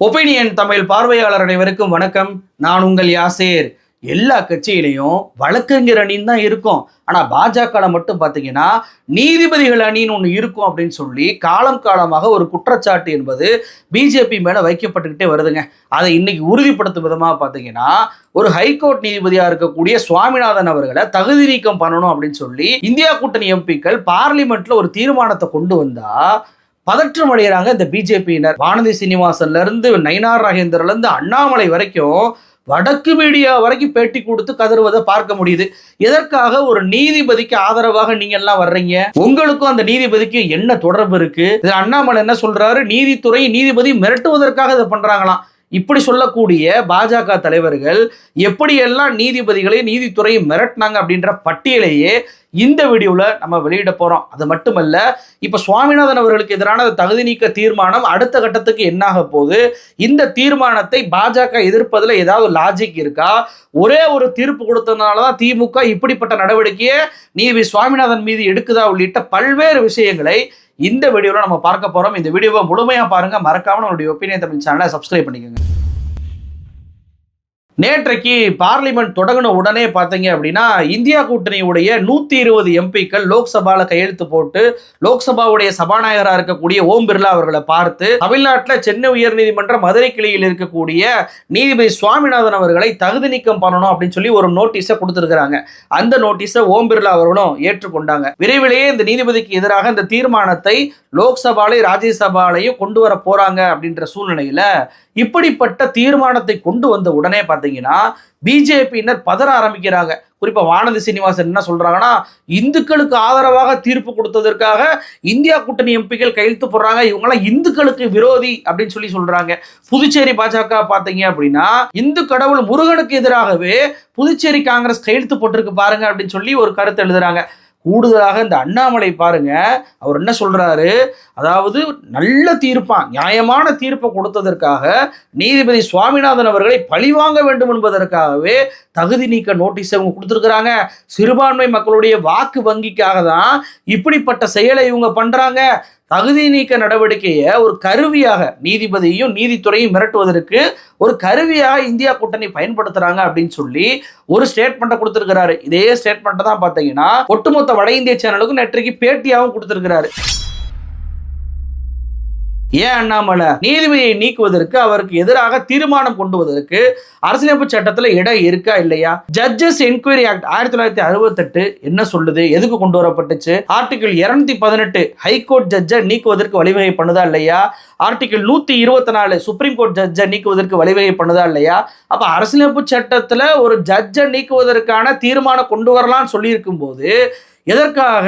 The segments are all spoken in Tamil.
ஒப்பீனியன் தமிழ் பார்வையாளர் அனைவருக்கும் வணக்கம். நான் உங்கள் யாசேர். எல்லா கட்சியிலையும் வழக்கறிஞர் அணின்னு தான் இருக்கும். ஆனால் பாஜக மட்டும் பார்த்தீங்கன்னா நீதிபதிகள் அணின்னு ஒன்று இருக்கும் அப்படின்னு சொல்லி காலம் காலமாக ஒரு குற்றச்சாட்டு என்பது பிஜேபி மேலே வைக்கப்பட்டுக்கிட்டே வருதுங்க. அதை இன்னைக்கு உறுதிப்படுத்தும் விதமாக பார்த்தீங்கன்னா ஒரு ஹைகோர்ட் நீதிபதியாக இருக்கக்கூடிய சுவாமிநாதன் அவர்களை தகுதி நீக்கம் பண்ணணும் அப்படின்னு சொல்லி இந்தியா கூட்டணி எம்பிக்கள் பார்லிமெண்ட்ல ஒரு தீர்மானத்தை கொண்டு வந்தால் பதற்றம் அடைகிறாங்க இந்த பிஜேபியினர் வானதி சீனிவாசன்ல இருந்து நயினார் ராகேந்திரல இருந்து அண்ணாமலை வரைக்கும் வடக்கு மீடியா வரைக்கும் பேட்டி கொடுத்து கதறுவதை பார்க்க முடியுது. எதற்காக ஒரு நீதிபதிக்கு ஆதரவாக நீங்க எல்லாம் வர்றீங்க? உங்களுக்கும் அந்த நீதிபதிக்கு என்ன தொடர்பு இருக்கு? இது அண்ணாமலை என்ன சொல்றாரு? நீதித்துறை நீதிபதி மிரட்டுவதற்காக இதை பண்றாங்களாம். இப்படி சொல்லக்கூடிய பாஜக தலைவர்கள் எப்படியெல்லாம் நீதிபதிகளை நீதித்துறையை மிரட்டினாங்க அப்படின்ற பட்டியலையே இந்த வீடியோவில் நம்ம வெளியிட போகிறோம் அது மட்டுமல்ல இப்போ சுவாமிநாதன் அவர்களுக்கு எதிரான தகுதி நீக்க தீர்மானம் அடுத்த கட்டத்துக்கு என்னாக போகுது? இந்த தீர்மானத்தை பாஜக எதிர்ப்பதில் ஏதாவது லாஜிக் இருக்கா? ஒரே ஒரு தீர்ப்பு கொடுத்ததுனால தான் திமுக இப்படிப்பட்ட நடவடிக்கையை நீதி சுவாமிநாதன் மீது எடுக்குதா? உள்ளிட்ட பல்வேறு விஷயங்களை இந்த வீடியோவில் நம்ம பார்க்க போகிறோம் இந்த வீடியோவை முழுமையாக பாருங்க. மறக்காமல் நம்மளுடைய ஒப்பீனியன் தமிழ் சேனலை சப்ஸ்கிரைப் பண்ணிக்கோங்க. நேற்றைக்கு பார்லிமெண்ட் தொடங்கின உடனே பார்த்தீங்க அப்படின்னா இந்தியா கூட்டணியுடைய நூற்றி இருபது எம்பிக்கள் லோக்சபாவில் கையெழுத்து போட்டு லோக்சபாவுடைய சபாநாயகராக இருக்கக்கூடிய ஓம் பிர்லா அவர்களை பார்த்து தமிழ்நாட்டில் சென்னை உயர்நீதிமன்ற மதுரை கிளையில் இருக்கக்கூடிய நீதிபதி சுவாமிநாதன் அவர்களை தகுதி நீக்கம் பண்ணணும் அப்படின்னு சொல்லி ஒரு நோட்டீஸை கொடுத்துருக்குறாங்க. அந்த நோட்டீஸை ஓம் பிர்லா அவர்களும் ஏற்றுக்கொண்டாங்க. விரைவிலேயே இந்த நீதிபதிக்கு எதிராக இந்த தீர்மானத்தை லோக்சபாலையும் ராஜ்யசபாலையும் கொண்டு வர போறாங்க அப்படின்ற சூழ்நிலையில இப்படிப்பட்ட தீர்மானத்தை கொண்டு வந்த உடனே பார்த்தீங்கன்னா பிஜேபியினர் பதற ஆரம்பிக்கிறாங்க. குறிப்பா வானதி சீனிவாசன் என்ன சொல்றாங்கன்னா இந்துக்களுக்கு ஆதரவாக தீர்ப்பு கொடுத்ததற்காக இந்தியா கூட்டணி எம்பிக்கள் கையெழுத்து போடுறாங்க. இவங்கெல்லாம் இந்துக்களுக்கு விரோதி அப்படின்னு சொல்லி சொல்றாங்க. புதுச்சேரி பாஜக பார்த்தீங்க அப்படின்னா இந்து கடவுள் முருகனுக்கு எதிராகவே புதுச்சேரி காங்கிரஸ் கையெழுத்து போட்டிருக்கு பாருங்க அப்படின்னு சொல்லி ஒரு கருத்து எழுதுறாங்க. கூடுதலாக இந்த அண்ணாமலை பாருங்க அவர் என்ன சொல்றாரு? அதாவது நல்ல தீர்ப்பான் நியாயமான தீர்ப்பை கொடுத்ததற்காக நீதிபதி சுவாமிநாதன் அவர்களை பழிவாங்க வேண்டும் என்பதற்காகவே தகுதி நீக்க நோட்டீஸ் அவங்க கொடுத்துருக்குறாங்க. சிறுபான்மை மக்களுடைய வாக்கு வங்கிக்காக தான் இப்படிப்பட்ட செயலை இவங்க பண்றாங்க. தகுதி நீக்க நடவடிக்கையை ஒரு கருவியாக நீதிபதியையும் நீதித்துறையும் மிரட்டுவதற்கு ஒரு கருவியாக இந்தியா கூட்டணி பயன்படுத்துறாங்க அப்படின்னு சொல்லி ஒரு ஸ்டேட்மெண்ட்டை கொடுத்துருக்கிறாரு. இதே ஸ்டேட்மெண்ட்டை தான் பார்த்தீங்கன்னா ஒட்டுமொத்த வட இந்திய சேனலுக்கும் நேற்றைக்கு பேட்டியாகவும் கொடுத்துருக்கிறாரு. ஏன் அண்ணாமலை? நீதிபதியை நீக்குவதற்கு அவருக்கு எதிராக தீர்மானம் கொண்டு வருவதற்கு அரசியலமைப்பு சட்டத்தில் இடம் இருக்கா இல்லையா? ஜட்ஜஸ் என்கொயரி ஆக்ட் ஆயிரத்தி தொள்ளாயிரத்தி அறுபத்தெட்டு என்ன சொல்லுது? எதுக்கு கொண்டு வரப்பட்டுச்சு? ஆர்டிகிள் இருநூத்தி பதினெட்டு ஹைகோர்ட் ஜட்ஜை நீக்குவதற்கு வழிவகை பண்ணுதா இல்லையா? ஆர்டிகிள் நூத்தி இருபத்தி நாலு சுப்ரீம் கோர்ட் ஜட்ஜை நீக்குவதற்கு வழிவகை பண்ணுதா இல்லையா? அப்ப அரசியலமைப்பு சட்டத்தில் ஒரு ஜட்ஜை நீக்குவதற்கான தீர்மானம் கொண்டு வரலாம்னு சொல்லியிருக்கும் போது எதற்காக?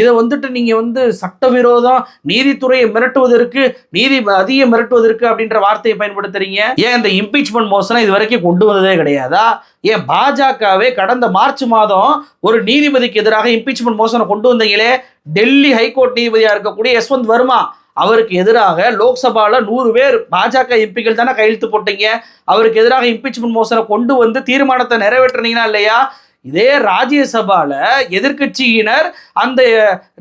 இதை வந்துட்டு நீங்க வந்து சட்டவிரோதம் நீதித்துறையை மிரட்டுவதற்கு நீதி அதிக மிரட்டுவதற்கு அப்படின்ற வார்த்தையை பயன்படுத்துறீங்க? ஏன் இந்த இம்பீச்மெண்ட் மோசனை இது வரைக்கும் கொண்டு வந்ததே கிடையாதா? ஏன் பாஜகவே கடந்த மார்ச் மாதம் ஒரு நீதிபதிக்கு எதிராக இம்பீச்மெண்ட் மோசனை கொண்டு வந்தீங்களே? டெல்லி ஹைகோர்ட் நீதிபதியா இருக்கக்கூடிய யஸ்வந்த் வர்மா அவருக்கு எதிராக லோக்சபாவில் நூறு பேர் பாஜக எம்பிக்கள் தானே கையெழுத்து போட்டீங்க? அவருக்கு எதிராக இம்பீச்மெண்ட் மோசனை கொண்டு வந்து தீர்மானத்தை நிறைவேற்றினீங்கன்னா இல்லையா? இதே ராஜ்யசபால எதிர்க்கட்சியினர் அந்த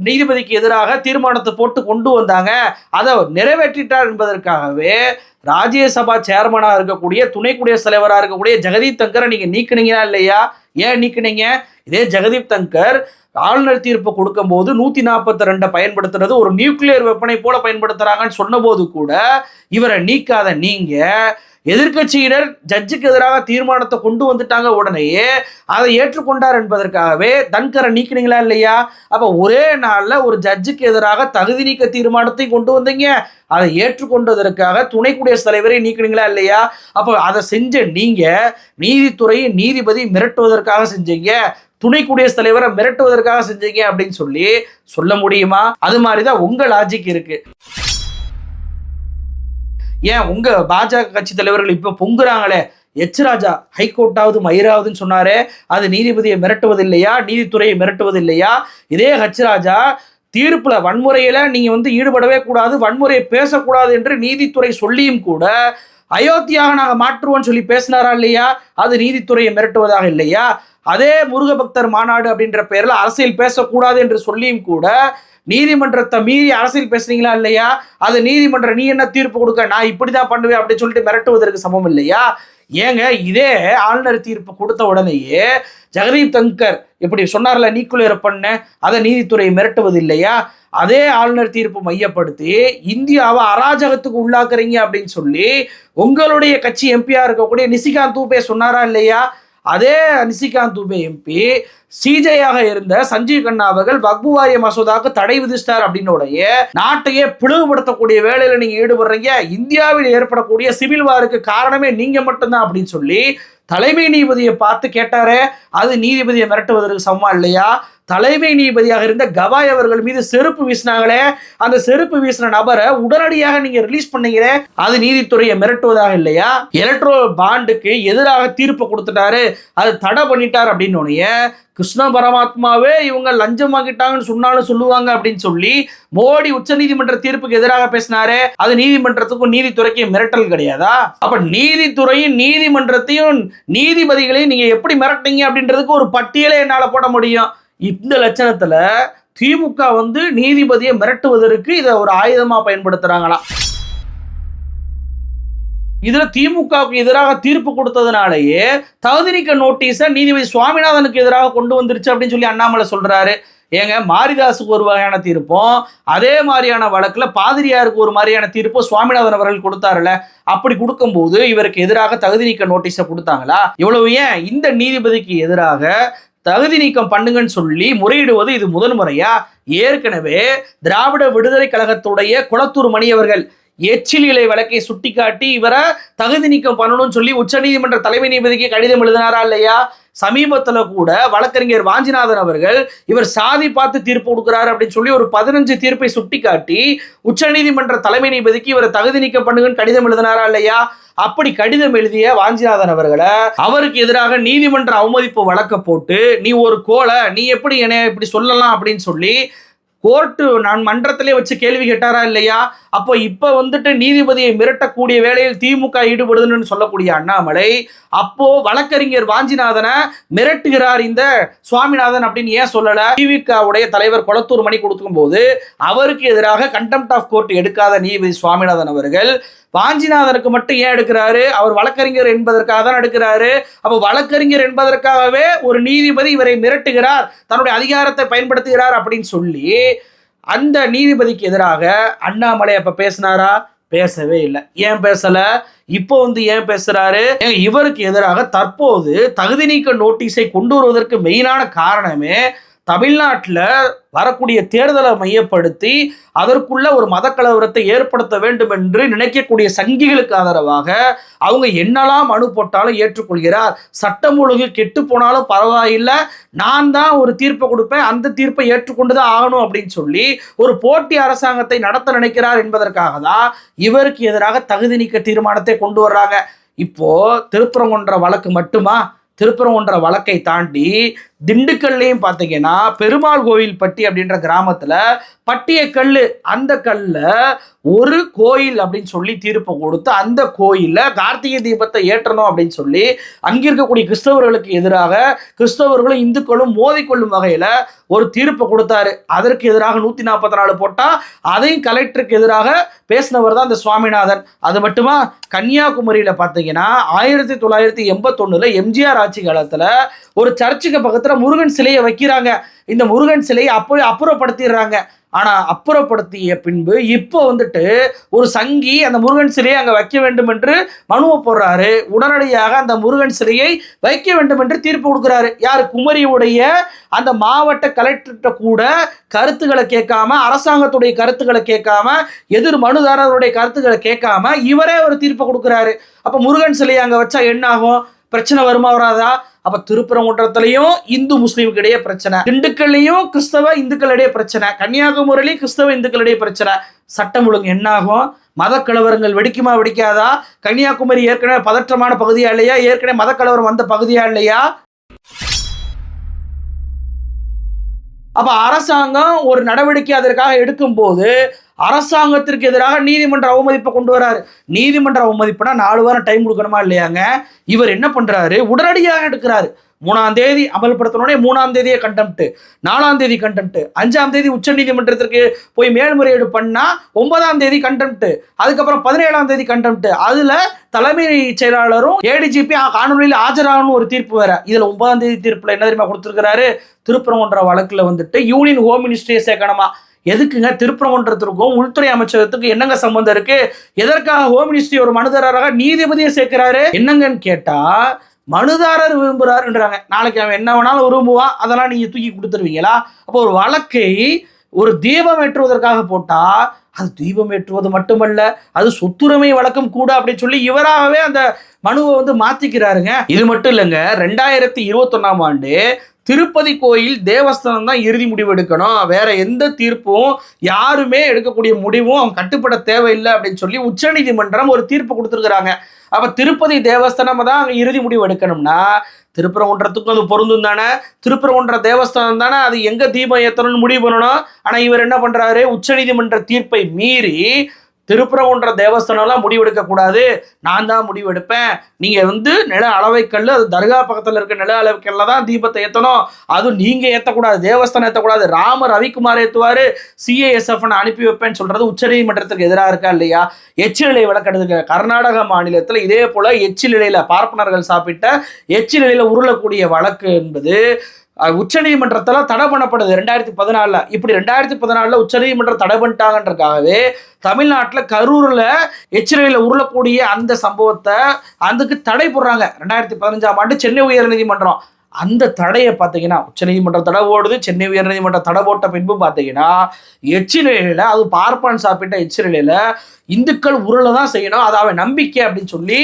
நீதிபதிக்கு எதிராக தீர்மானத்தை போட்டு கொண்டு வந்தாங்க. அதை நிறைவேற்றிட்டார் என்பதற்காகவே ராஜ்யசபா சேர்மனாக இருக்கக்கூடிய துணை குடியரசுத் தலைவராக இருக்கக்கூடிய ஜெகதீப் தங்கரை நீங்க நீக்கினீங்களா இல்லையா? ஏன் நீக்கினீங்க? இதே ஜெகதீப் தங்கர் ஆளுநர் தீர்ப்பு கொடுக்கும்போது நூத்தி நாற்பத்தி ரெண்டை பயன்படுத்துறது ஒரு நியூக்ளியர் வெப்பனை போல பயன்படுத்துறாங்கன்னு சொன்னபோது கூட இவரை நீக்காத நீங்க எதிர்க்கட்சியினர் ஜட்ஜுக்கு எதிராக தீர்மானத்தை கொண்டு வந்துட்டாங்க உடனேயே அதை ஏற்றுக்கொண்டார் என்பதற்காகவே தன்கரை நீக்கினீங்களா இல்லையா? அப்ப ஒரே நாள்ல ஒரு ஜட்ஜுக்கு எதிராக தகுதி நீக்க தீர்மானத்தை கொண்டு வந்தீங்க. அதை ஏற்றுக்கொண்டதற்காக துணை குடியரசுத் தலைவரை நீக்கினீங்களா இல்லையா? அப்போ அதை செஞ்ச நீங்க நீதித்துறையை நீதிபதி மிரட்டுவதற்காக செஞ்சீங்க. துணை குடியரசுத் தலைவரை மிரட்டுவதற்காக செஞ்சீங்க அப்படின்னு சொல்லி சொல்ல முடியுமா? அது மாதிரி தான் உங்க லாஜிக் இருக்கு. ஏன் உங்க பாஜக கட்சி தலைவர்கள் இப்ப பொங்குறாங்களே? எச் ராஜா ஹைகோர்ட்டாவது மயிராவதுன்னு சொன்னாரே. அது நீதிபதியை மிரட்டுவது இல்லையா நீதித்துறையை மிரட்டுவது இல்லையா இதே ஹச் ராஜா தீர்ப்புல வன்முறையில நீங்க வந்து ஈடுபடவே கூடாது வன்முறையை பேசக்கூடாது என்று நீதித்துறை சொல்லியும் கூட அயோத்தியாக நாங்க மாற்றுவோம்னு சொல்லி பேசினாரா இல்லையா? அது நீதித்துறையை மிரட்டுவதாக இல்லையா? அதே முருகபக்தர் மாநாடு அப்படின்ற பெயரில் அரசியல் பேசக்கூடாது என்று சொல்லியும் கூட நீதிமன்றத்தை மீறி அரசியல் பேசுறீங்களா இல்லையா? அது நீதிமன்றம் நீ என்ன தீர்ப்பு கொடுக்க? நான் இப்படிதான் பண்ணுவேன் அப்படின்னு சொல்லிட்டு மிரட்டுவதற்கு சமம் இல்லையா? ஏங்க இதே ஆளுநர் தீர்ப்பு கொடுத்த உடனேயே ஜெகதீப் தங்கர் இப்படி சொன்னார்ல நீக்குலேற பண்ண அதை நீதித்துறை மிரட்டுவது இல்லையா அதே ஆளுநர் தீர்ப்பு மையப்படுத்தி இந்தியாவை அராஜகத்துக்கு உள்ளாக்குறீங்க அப்படின்னு சொல்லி உங்களுடைய கட்சி எம்பியா இருக்கக்கூடிய நிசிகாந்த் தூபே சொன்னாரா இல்லையா? அதே நிசிகாந்த் துபே எம்பி சிஜேயாக இருந்த சஞ்சீவ் கண்ணா அவர்கள் வக்பு வாரிய மசோதாவுக்கு தடை விதிச்சிட்டார் அப்படின்னுடைய நாட்டையே பிளவுபடுத்தக்கூடிய வேலையில நீங்க ஈடுபடுறீங்க. இந்தியாவில் ஏற்படக்கூடிய சிவில் வாருக்கு காரணமே நீங்க மட்டும்தான் அப்படின்னு சொல்லி தலைமை நீதிபதியை பார்த்து கேட்டாரே அது நீதிபதியை மிரட்டுவதற்கு சமமா இல்லையா? தலைமை நீதிபதியாக இருந்த கவாய் அவர்கள் மீது செருப்பு வீசினாங்களே. அந்த செருப்பு வீசின நபரை உடனடியாக நீங்க ரிலீஸ் பண்ணீங்களே. அது நீதித்துறையை மிரட்டுவதாக இல்லையா? எலக்ட்ரோ பாண்டுக்கு எதிராக தீர்ப்பு கொடுத்துட்டாரு. அது தடை பண்ணிட்டார் அப்படின்னு உடனே கிருஷ்ண பரமாத்மாவே இவங்க லஞ்சம் வாங்கிட்டாங்கன்னு சொன்னாலும் சொல்லுவாங்க அப்படின்னு சொல்லி மோடி உச்சநீதிமன்ற தீர்ப்புக்கு எதிராக பேசினாரு. அது நீதிமன்றத்துக்கும் நீதித்துறைக்கும் மிரட்டல் கிடையாதா? அப்ப நீதித்துறையும் நீதிமன்றத்தையும் நீதிபதிகளையும் நீங்க எப்படி மிரட்டிங்க அப்படின்றதுக்கு ஒரு பட்டியலே என்னால போட முடியும். இந்த லட்சணத்துல திமுக வந்து நீதிபதியை மிரட்டுவதற்கு இதை ஒரு ஆயுதமா பயன்படுத்துறாங்களாம் இதுல திமுகவுக்கு எதிராக தீர்ப்பு கொடுத்ததுனாலேயே தகுதி நீக்க நோட்டீஸை நீதிபதி சுவாமிநாதனுக்கு எதிராக கொண்டு வந்துருச்சு அப்படின்னு சொல்லி அண்ணாமலை சொல்றாரு. ஏங்க மாரிதாஸுக்கு ஒரு வகையான தீர்ப்பும் அதே மாதிரியான வழக்குல பாதிரியாருக்கு ஒரு மாதிரியான தீர்ப்பும் சுவாமிநாதன் அவர்கள் கொடுத்தாருல அப்படி கொடுக்கும்போது இவருக்கு எதிராக தகுதி நீக்க நோட்டீஸை கொடுத்தாங்களா? இவ்வளவு ஏன் இந்த நீதிபதிக்கு எதிராக தகுதி நீக்கம் பண்ணுங்கன்னு சொல்லி முறையிடுவது இது முதன்முறையா ஏற்கனவே திராவிட விடுதலை கழகத்துடைய குளத்தூர் மணி அவர்கள் எச்சில் இலை வழக்கை சுட்டிக்காட்டி இவரை தகுதி நீக்கம் பண்ணணும்னு சொல்லி உச்சநீதிமன்ற தலைமை நீதிபதிக்கு கடிதம் எழுதினாரா இல்லையா? சமீபத்துல கூட வழக்கறிஞர் வாஞ்சிநாதன் அவர்கள் இவர் சாதி பார்த்து தீர்ப்பு கொடுக்குறாரு அப்படின்னு சொல்லி ஒரு பதினஞ்சு தீர்ப்பை சுட்டிக்காட்டி உச்சநீதிமன்ற தலைமை நீதிபதிக்கு இவரை தகுதி நீக்கம் பண்ணுங்கன்னு கடிதம் எழுதினாரா இல்லையா? அப்படி கடிதம் எழுதிய வாஞ்சிநாதன் அவர்களை அவருக்கு எதிராக நீதிமன்ற அவமதிப்பு வழக்க போட்டு நீ ஒரு கோலை நீ எப்படி என்னை இப்படி சொல்லலாம்? அப்படின்னு சொல்லி கோர்ட்டு நான் மன்றத்திலே வச்சு கேள்வி கேட்டாரா இல்லையா? அப்போ இப்போ வந்துட்டு நீதிபதியை மிரட்டக்கூடிய வேலையில் திமுக ஈடுபடுதுன்னு சொல்லக்கூடிய அண்ணாமலை அப்போ வழக்கறிஞர் வாஞ்சிநாதனை மிரட்டுகிறார் இந்த சுவாமிநாதன் அப்படின்னு ஏன் சொல்லல? திமுகவுடைய தலைவர் கொளத்தூர் மணி கொடுக்கும் போது அவருக்கு எதிராக கண்டெம்ட் ஆஃப் கோர்ட் எடுக்காத நீதிபதி சுவாமிநாதன் அவர்கள் வாஞ்சிநாதனுக்கு மட்டும் ஏன் எடுக்கிறாரு? அவர் வழக்கறிஞர் என்பதற்காக தான் எடுக்கிறாரு. அப்போ வழக்கறிஞர் என்பதற்காகவே ஒரு நீதிபதி இவரை மிரட்டுகிறார் தன்னுடைய அதிகாரத்தை பயன்படுத்துகிறார் அப்படின்னு சொல்லி அந்த நீதிபதிக்கு எதிராக அண்ணாமலை அப்ப பேசினாரா? பேசவே இல்லை. ஏன் பேசல? இப்போ வந்து ஏன் பேசுறாரு? இவருக்கு எதிராக தற்போது தகுதி நீக்க நோட்டீஸை கொண்டு வருவதற்கு மெயினான காரணமே தமிழ்நாட்டில் வரக்கூடிய தேர்தலை மையப்படுத்தி அதற்குள்ள ஒரு மதக்கலவரத்தை ஏற்படுத்த வேண்டும் என்று நினைக்கக்கூடிய சங்கிகளுக்கு ஆதரவாக அவங்க என்னெல்லாம் மனு போட்டாலும் ஏற்றுக்கொள்கிறார். சட்டம் ஒழுங்கு கெட்டு போனாலும் பரவாயில்லை. நான் தான் ஒரு தீர்ப்பை கொடுப்பேன். அந்த தீர்ப்பை ஏற்றுக்கொண்டு தான் ஆகணும் அப்படின்னு சொல்லி ஒரு போட்டி அரசாங்கத்தை நடத்த நினைக்கிறார் என்பதற்காக தான் இவருக்கு எதிராக தகுதி நீக்க தீர்மானத்தை கொண்டு வர்றாங்க. இப்போ திருப்பரங்குன்ற வழக்கு மட்டுமா? திருப்பரங்குன்ற வழக்கை தாண்டி திண்டுக்கல்லையும் பார்த்தீங்கன்னா பெருமாள் கோயில் பட்டி அப்படின்ற கிராமத்தில் பட்டிய கல் அந்த கல்ல ஒரு கோயில் அப்படின்னு சொல்லி தீர்ப்பு கொடுத்து அந்த கோயிலில் கார்த்திகை தீபத்தை ஏற்றணும் அப்படின்னு சொல்லி அங்கே இருக்கக்கூடிய கிறிஸ்தவர்களுக்கு எதிராக கிறிஸ்தவர்களும் இந்துக்களும் மோதிக்கொள்ளும் வகையில் ஒரு தீர்ப்பு கொடுத்தாரு. அதற்கு எதிராக நூத்தி நாற்பத்தி நாலு போட்டால் அதையும் கலெக்டருக்கு எதிராக பேசினவர் தான் இந்த சுவாமிநாதன். அது மட்டுமா? கன்னியாகுமரியில பார்த்தீங்கன்னா ஆயிரத்தி தொள்ளாயிரத்தி எண்பத்தொன்னில் எம்ஜிஆர் ஆட்சி காலத்தில் ஒரு சர்ச்சுக்கு பக்கத்தில் முருகன் சிலையை வைக்கிறாங்க. இந்த முருகன் சிலையை அப்போ அப்புறப்படுத்திடுறாங்க. ஆனா அப்புறப்படுத்திய பின்பு இப்போ வந்துட்டு ஒரு சங்கி அந்த முருகன் சிலையை அங்க வைக்க வேண்டும் என்று மனுவை போடுறாரு. உடனடியாக அந்த முருகன் சிலையை வைக்க வேண்டும் என்று தீர்ப்பு கொடுக்குறாரு. யார்? குமரியுடைய அந்த மாவட்ட கலெக்டர்கிட்ட கூட கருத்துக்களை கேட்காம அரசாங்கத்துடைய கருத்துக்களை கேட்காம எதிர் மனுதாரருடைய கருத்துக்களை கேட்காம இவரே ஒரு தீர்ப்பை கொடுக்குறாரு. அப்ப முருகன் சிலையை அங்க வச்சா என்ன ஆகும் பிரச்சனை வருமா வராதா? அப்ப திருப்பரங்குன்றத்திலையும் இந்து முஸ்லீமுக்கு இடையே பிரச்சனை. திண்டுக்கல்லையும் கிறிஸ்தவ இந்துக்களிடையே பிரச்சனை. கன்னியாகுமரியிலையும் கிறிஸ்தவ இந்துக்களிடையே பிரச்சனை. சட்டம் ஒழுங்கு என்னாகும்? மத கலவரங்கள் வெடிக்குமா வெடிக்காதா? கன்னியாகுமரி ஏற்கனவே பதற்றமான பகுதியா இல்லையா? ஏற்கனவே மத கலவரம் வந்த பகுதியா இல்லையா? அப்ப அரசாங்கம் ஒரு நடவடிக்கை அதற்காக எடுக்கும்போது அரசாங்கத்திற்கு எதிராக நீதிமன்ற அவமதிப்பை கொண்டு வராரு. நீதிமன்ற அவமதிப்புனா நாலு வாரம் டைம் கொடுக்கணுமா இல்லையாங்க? இவர் என்ன பண்றாரு? உடனடியாக எடுக்கிறாரு. மூணாம் தேதி அமல்படுத்தணுடனே மூணாம் தேதியே கண்டெம்ட்டு நாலாம் தேதி கண்டெம்ட் அஞ்சாம் தேதி உச்சநீதிமன்றத்திற்கு போய் மேல்முறையீடு பண்ணால் ஒன்பதாம் தேதி கண்டெம்ட்டு அதுக்கப்புறம் பதினேழாம் தேதி கண்டெம்ட்டு அதில் தலைமை செயலாளரும் ஏடிஜிபி காணொலியில் ஆஜராகணும் ஒரு தீர்ப்பு வேற. இதில் ஒன்பதாம் தேதி தீர்ப்பில் என்ன தெரியுமா கொடுத்துருக்கிறாரு? திருப்பரங்குன்ற வழக்கில் வந்துட்டு யூனியன் ஹோம் மினிஸ்ட்ரியை சேர்க்கணுமா? எதுக்குங்க திருப்பரங்குன்றத்திற்கும் உள்துறை அமைச்சகத்துக்கு என்னங்க சம்பந்தம் இருக்கு? எதற்காக ஹோம் மினிஸ்ட்ரி ஒரு மனுதாரராக நீதிபதியை சேர்க்கிறாரு? என்னங்கன்னு கேட்டா மனுதாரர் விரும்புகிறாருன்றாங்க நாளைக்கு அவன் என்ன வேணாலும் விரும்புவான் அதெல்லாம் நீங்க தூக்கி கொடுத்துருவீங்களா அப்போ ஒரு வழக்கை ஒரு தீபம் ஏற்றுவதற்காக போட்டா அது தீபம் ஏற்றுவது மட்டுமல்ல அது சொத்துரிமை வழக்கம் கூட அப்படின்னு சொல்லி இவராகவே அந்த மனுவை வந்து மாத்திக்கிறாருங்க. இது மட்டும் இல்லைங்க ரெண்டாயிரத்தி இருபத்தொன்னாம் ஆண்டு திருப்பதி கோயில் தேவஸ்தானம் தான் இறுதி முடிவு எடுக்கணும் வேற எந்த தீர்ப்பும் யாருமே எடுக்கக்கூடிய முடிவும் அவங்க கட்டுப்பட தேவையில்லை அப்படின்னு சொல்லி உச்சநீதிமன்றம் ஒரு தீர்ப்பு கொடுத்துருக்குறாங்க. அப்போ திருப்பதி தேவஸ்தானம் தான் அங்கே இறுதி முடிவு எடுக்கணும்னா திருப்பரங்குன்றத்துக்கும் அது பொருந்தும் தானே? திருப்பரங்குன்ற தேவஸ்தானம் தானே? அது எங்கே தீபம் ஏற்றணும்னு முடிவு பண்ணணும். ஆனால் இவர் என்ன பண்றாரு? உச்சநீதிமன்ற தீர்ப்பை மீறி திருப்புறகுன்ற தேவஸ்தானம்லாம் முடிவெடுக்க கூடாது நான் தான் முடிவெடுப்பேன். நீங்கள் வந்து நில அளவைக்கல் அது தர்கா பக்கத்தில் இருக்க நில அளவைக்கல்ல தான் தீபத்தை ஏற்றணும் அதுவும் நீங்கள் ஏற்றக்கூடாது தேவஸ்தானம் ஏற்றக்கூடாது ராம ரவிக்குமார் ஏற்றுவார் சிஏஎஸ்எஃப்னு அனுப்பி வைப்பேன்னு சொல்கிறது உச்சநீதிமன்றத்துக்கு எதிராக இருக்கா இல்லையா? எச்சிலை விளக்கெடுக்க கர்நாடக மாநிலத்தில் இதே போல் எச்சிலையில் பார்ப்பனர்கள் சாப்பிட்ட எச்சிலையில் உருளக்கூடிய வழக்கு என்பது உச்சநீதிமன்றத்தில் தடை பண்ணப்படுது. ரெண்டாயிரத்தி பதினாலில். இப்படி ரெண்டாயிரத்தி பதினாலில் உச்சநீதிமன்றம் தடை பண்ணிட்டாங்கன்றதுக்காகவே தமிழ்நாட்டில் கரூரில் எச்சரிக்கையில் உருளக்கூடிய அந்த சம்பவத்தை அதுக்கு தடை போடுறாங்க. ரெண்டாயிரத்தி பதினஞ்சாம் ஆண்டு சென்னை உயர்நீதிமன்றம். அந்த தடையை பார்த்தீங்கன்னா உச்சநீதிமன்றம் தடை ஓடுது சென்னை உயர்நீதிமன்றம் தடை போட்ட பின்பு பார்த்தீங்கன்னா எச்சிலையில் அது பார்ப்பான் சாப்பிட்ட எச்சிலையில் இந்துக்கள் உருளை தான் செய்யணும் அது அவன் நம்பிக்கை அப்படின்னு சொல்லி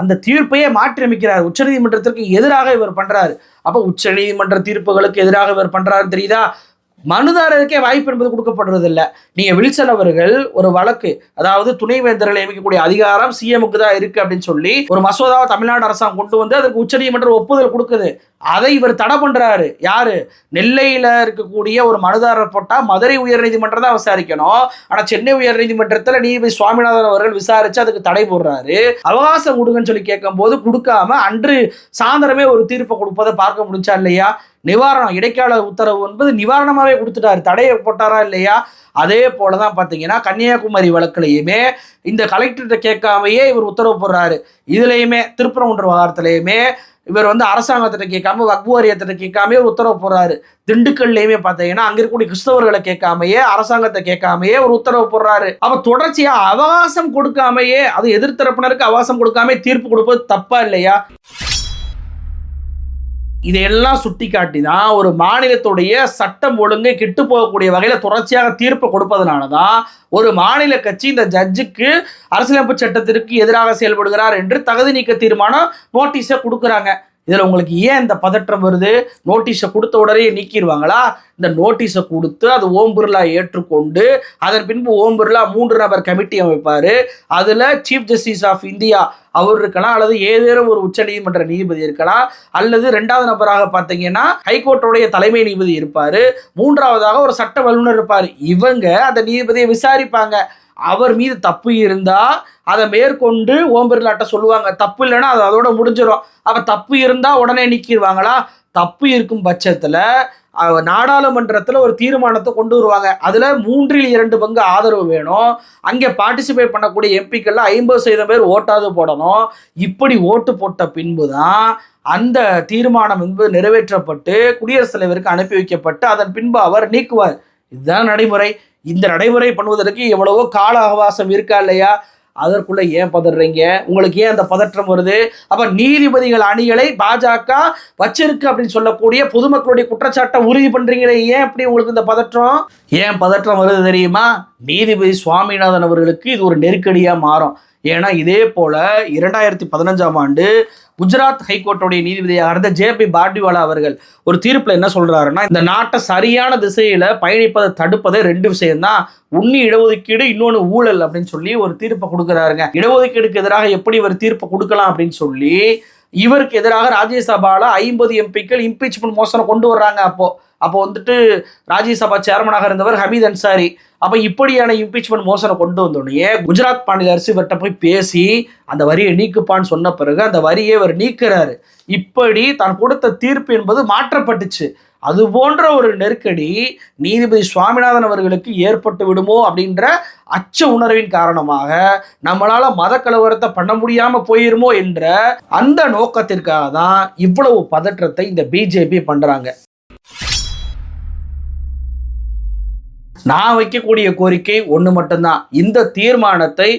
அந்த தீர்ப்பையே மாற்றியமைக்கிறார். உச்சநீதிமன்றத்திற்கு எதிராக இவர் பண்ணுறாரு அப்ப உச்சநீதிமன்ற தீர்ப்புகளுக்கு எதிராக இவர் பண்ணுறாரு தெரியுதா? மனுதாரருக்கே வாய்ப்பு என்பது கொடுக்கப்படுறது இல்ல நீங்க வில்சன் அவர்கள் ஒரு வழக்கு அதாவது துணைவேந்தர்களை நியமிக்கக்கூடிய அதிகாரம் சிஎமுக்கு தான் இருக்கு அப்படின்னு சொல்லி ஒரு மசோதாவை தமிழ்நாடு அரசாங்கம் கொண்டு வந்து அதுக்கு உச்சநீதிமன்றம் ஒப்புதல் கொடுக்குது. அதை இவர் தடை பண்றாரு. யாரு? நெல்லையில இருக்கக்கூடிய ஒரு மனுதாரர் போட்டா மதுரை உயர்நீதிமன்றம் தான் விசாரிக்கணும். ஆனா சென்னை உயர்நீதிமன்றத்துல நீதிபதி சுவாமிநாதன் அவர்கள் விசாரிச்சு அதுக்கு தடை போடுறாரு. அவகாசம் கொடுங்கன்னு சொல்லி கேட்கும்போது கொடுக்காம அன்று சாயந்தரமே ஒரு தீர்ப்பை கொடுப்பதை பார்க்க முடிஞ்சா இல்லையா? நிவாரணம் இடைக்கால உத்தரவு என்பது நிவாரணமாகவே கொடுத்துட்டாரு. தடையை போட்டாரா இல்லையா? அதே போல தான் பார்த்தீங்கன்னா கன்னியாகுமரி வழக்குலையுமே இந்த கலெக்டர்கிட்ட கேட்காமையே இவர் உத்தரவு போடுறாரு. இதுலையுமே திருப்பரங்குன்ற விவகாரத்திலையுமே இவர் வந்து அரசாங்கத்திட்ட கேட்காம வக்புவாரியத்திட்ட கேட்காமயே ஒரு உத்தரவு போடுறாரு. திண்டுக்கல்லையுமே பார்த்தீங்கன்னா அங்க இருக்கக்கூடிய கிறிஸ்தவர்களை கேட்காமையே அரசாங்கத்தை கேட்காமையே ஒரு உத்தரவு போடுறாரு. அப்ப தொடர்ச்சியா அவகாசம் கொடுக்காமையே அது எதிர்த்தரப்பினருக்கு அவகாசம் கொடுக்காம தீர்ப்பு கொடுப்பது தப்பா இல்லையா? இதையெல்லாம் சுட்டி காட்டி தான் ஒரு மாநிலத்துடைய சட்டம் ஒழுங்கை கெட்டு போகக்கூடிய வகையில் தொடர்ச்சியாக தீர்ப்பு கொடுப்பதனால தான் ஒரு மாநில கட்சி இந்த ஜட்ஜுக்கு அரசியலமைப்பு சட்டத்திற்கு எதிராக செயல்படுகிறார் என்று தகுதி நீக்க தீர்மானம் நோட்டீஸை கொடுக்குறாங்க. இதில் உங்களுக்கு ஏன் இந்த பதற்றம் வருது? நோட்டீஸை கொடுத்த உடனே நீக்கிடுவாங்களா? இந்த நோட்டீஸை கொடுத்து அது ஓம் பிர்லா ஏற்றுக்கொண்டு அதன் பின்பு ஓம் பிர்லா மூன்று நபர் கமிட்டி அமைப்பார். அதில் சீஃப் ஜஸ்டிஸ் ஆஃப் இந்தியா அவர் இருக்கலாம் அல்லது ஏதேனும் ஒரு உச்சநீதிமன்ற நீதிபதி இருக்கலாம் அல்லது ரெண்டாவது நபராக பார்த்தீங்கன்னா ஹைகோர்ட்டுடைய தலைமை நீதிபதி இருப்பார். மூன்றாவதாக ஒரு சட்ட வல்லுநர் இருப்பார். இவங்க அந்த நீதிபதியை விசாரிப்பாங்க. அவர் மீது தப்பு இருந்தால் அதை மேற்கொண்டு ஓம் பிர்லாட்ட சொல்லுவாங்க. தப்பு இல்லைன்னா அது அதோட முடிஞ்சிடும் அப்போ தப்பு இருந்தால் உடனே நிற்கிடுவாங்களா தப்பு இருக்கும் பட்சத்தில் நாடாளுமன்றத்தில் ஒரு தீர்மானத்தை கொண்டு வருவாங்க. அதில் மூன்றில் இரண்டு பங்கு ஆதரவு வேணும். அங்கே பார்ட்டிசிபேட் பண்ணக்கூடிய எம்பிக்கள்லாம் ஐம்பது சதவீதம் பேர் ஓட்டாது போடணும். இப்படி ஓட்டு போட்ட பின்பு தான் அந்த தீர்மானம் என்பது நிறைவேற்றப்பட்டு குடியரசுத் தலைவருக்கு அனுப்பி வைக்கப்பட்டு அதன் பின்பு அவர் நீக்குவார். இதுதான் நடைமுறை. இந்த நடைமுறை பண்ணுவதற்கு எவ்வளவோ கால அவகாசம் இருக்கா இல்லையா? அதற்குள்ள ஏன் பதறீங்க? உங்களுக்கு ஏன் அந்த பதற்றம் வருது? அப்ப நீதிபதிகள் அணிகளை பாஜக வச்சிருக்கு அப்படின்னு சொல்லக்கூடிய பொதுமக்களுடைய குற்றச்சாட்டை உறுதி பண்றீங்களே ஏன் இப்படி உங்களுக்கு இந்த பதற்றம்? ஏன் பதற்றம் வருது தெரியுமா? நீதிபதி சுவாமிநாதன் அவர்களுக்கு இது ஒரு நெருக்கடியா மாறும். ஏன்னா இதே போல இரண்டாயிரத்தி பதினஞ்சாம் ஆண்டு குஜராத் ஹைகோர்ட்டுடைய நீதிபதியாக இருந்த ஜே பி பார்டிவாலா அவர்கள் ஒரு தீர்ப்பில் என்ன சொல்றாருன்னா இந்த நாட்டை சரியான திசையில பயணிப்பதை தடுப்பதே ரெண்டு விஷயம்தான். உன்னி இடஒதுக்கீடு இன்னொன்று ஊழல் அப்படின்னு சொல்லி ஒரு தீர்ப்பை கொடுக்குறாருங்க. இடஒதுக்கீடுக்கு எதிராக எப்படி ஒரு தீர்ப்பை கொடுக்கலாம் அப்படின்னு சொல்லி இவருக்கு எதிராக ராஜ்யசபாவில் ஐம்பது எம்பிக்கள் இம்பீச்மெண்ட் மோசனை கொண்டு வர்றாங்க அப்போது அப்போ வந்துட்டு ராஜ்யசபா சேர்மனாக இருந்தவர் ஹமீத் அன்சாரி. அப்போ இப்படியான இம்பீச்மெண்ட் மோசனை கொண்டு வந்தோடனே குஜராத் மாநில அரசு இவர்கிட்ட போய் பேசி அந்த வரியை நீக்குப்பான்னு சொன்ன பிறகு அந்த வரியை இவர் நீக்கிறாரு. இப்படி தான் கொடுத்த தீர்ப்பு என்பது மாற்றப்பட்டுச்சு. அது போன்ற ஒரு நெருக்கடி நீதிபதி சுவாமிநாதன் அவர்களுக்கு ஏற்பட்டு விடுமோ அப்படின்ற அச்ச உணர்வின் காரணமாக நம்மளால மத கலவரத்தை பண்ண முடியாம போயிருமோ என்ற அந்த நோக்கத்திற்காக தான் இவ்வளவு பதற்றத்தை இந்த பிஜேபி பண்றாங்க. நான் வைக்கக்கூடிய கோரிக்கை ஒன்று மட்டும்தான். இந்த தீர்மானத்தை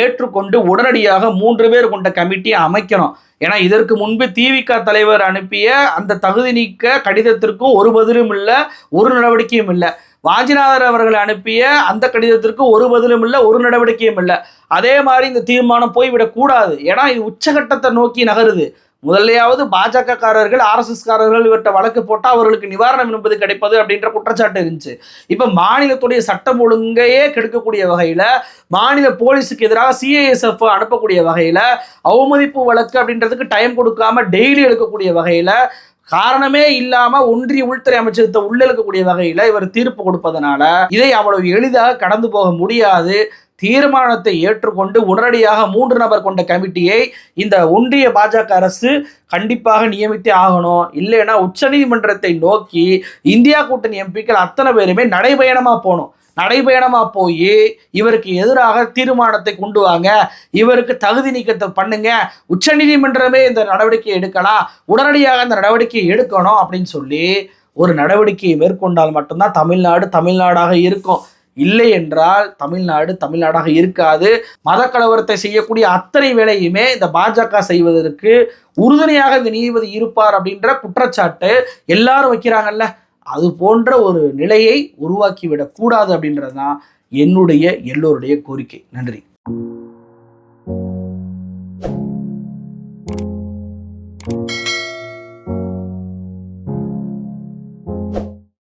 ஏற்றுக்கொண்டு உடனடியாக மூன்று பேர் கொண்ட கமிட்டியை அமைக்கணும். ஏன்னா இதற்கு முன்பு திமுக தலைவர் அனுப்பிய அந்த தகுதி நீக்க கடிதத்திற்கும் ஒரு பதிலும் இல்லை ஒரு நடவடிக்கையும் இல்லை. வாஞ்சிநாதர் அவர்கள் அனுப்பிய அந்த கடிதத்திற்கு ஒரு பதிலும் இல்லை ஒரு நடவடிக்கையும் இல்லை. அதே மாதிரி இந்த தீர்மானம் போய்விடக்கூடாது. ஏன்னா இது உச்சகட்டத்தை நோக்கி நகருது. முதல்லையாவது பாஜக காரர்கள் ஆர்எஸ்எஸ் காரர்கள் இவர்கிட்ட வழக்கு போட்டால் அவர்களுக்கு நிவாரணம் என்பது கிடைப்பது அப்படின்ற குற்றச்சாட்டு இருந்துச்சு. இப்போ மாநிலத்துடைய சட்டம் ஒழுங்கையே கெடுக்கக்கூடிய வகையில் மாநில போலீஸுக்கு எதிராக சிஐஎஸ்எஃப் அனுப்பக்கூடிய வகையில் அவமதிப்பு வழக்கு அப்படின்றதுக்கு டைம் கொடுக்காம டெய்லி எடுக்கக்கூடிய வகையில் காரணமே இல்லாம ஒன்றிய உள்துறை அமைச்சகத்தை உள்ளிழுக்கக்கூடிய வகையில இவர் தீர்ப்பு கொடுப்பதனால இதை அவ்வளவு எளிதாக கடந்து போக முடியாது. தீர்மானத்தை ஏற்றுக்கொண்டு உடனடியாக மூன்று நபர் கொண்ட கமிட்டியை இந்த ஒன்றிய பாஜக அரசு கண்டிப்பாக நியமித்தே ஆகணும். இல்லைன்னா உச்சநீதிமன்றத்தை நோக்கி இந்தியா கூட்டணி எம்பிக்கள் அத்தனை பேருமே நடைபயணமாக போகணும். நடைபயணமாக போய் இவருக்கு எதிராக தீர்மானத்தை கொண்டு வாங்க. இவருக்கு தகுதி நீக்கத்தை பண்ணுங்க. உச்சநீதிமன்றமே இந்த நடவடிக்கையை எடுக்கலாம். உடனடியாக இந்த நடவடிக்கையை எடுக்கணும் அப்படின்னு சொல்லி ஒரு நடவடிக்கையை மேற்கொண்டால் மட்டும்தான் தமிழ்நாடு தமிழ்நாடாக இருக்கும். இல்லை என்றால் தமிழ்நாடு தமிழ்நாடாக இருக்காது. மத கலவரத்தை செய்யக்கூடிய அத்தனை வேலையுமே இந்த பாஜக செய்வதற்கு உறுதுணையாக இந்த நீதிபதி இருப்பார் அப்படின்ற குற்றச்சாட்டு எல்லாரும் வைக்கிறாங்கல்ல. அது போன்ற ஒரு நிலையை உருவாக்கிவிடக் கூடாது அப்படின்றது தான் என்னுடைய எல்லோருடைய கோரிக்கை. நன்றி.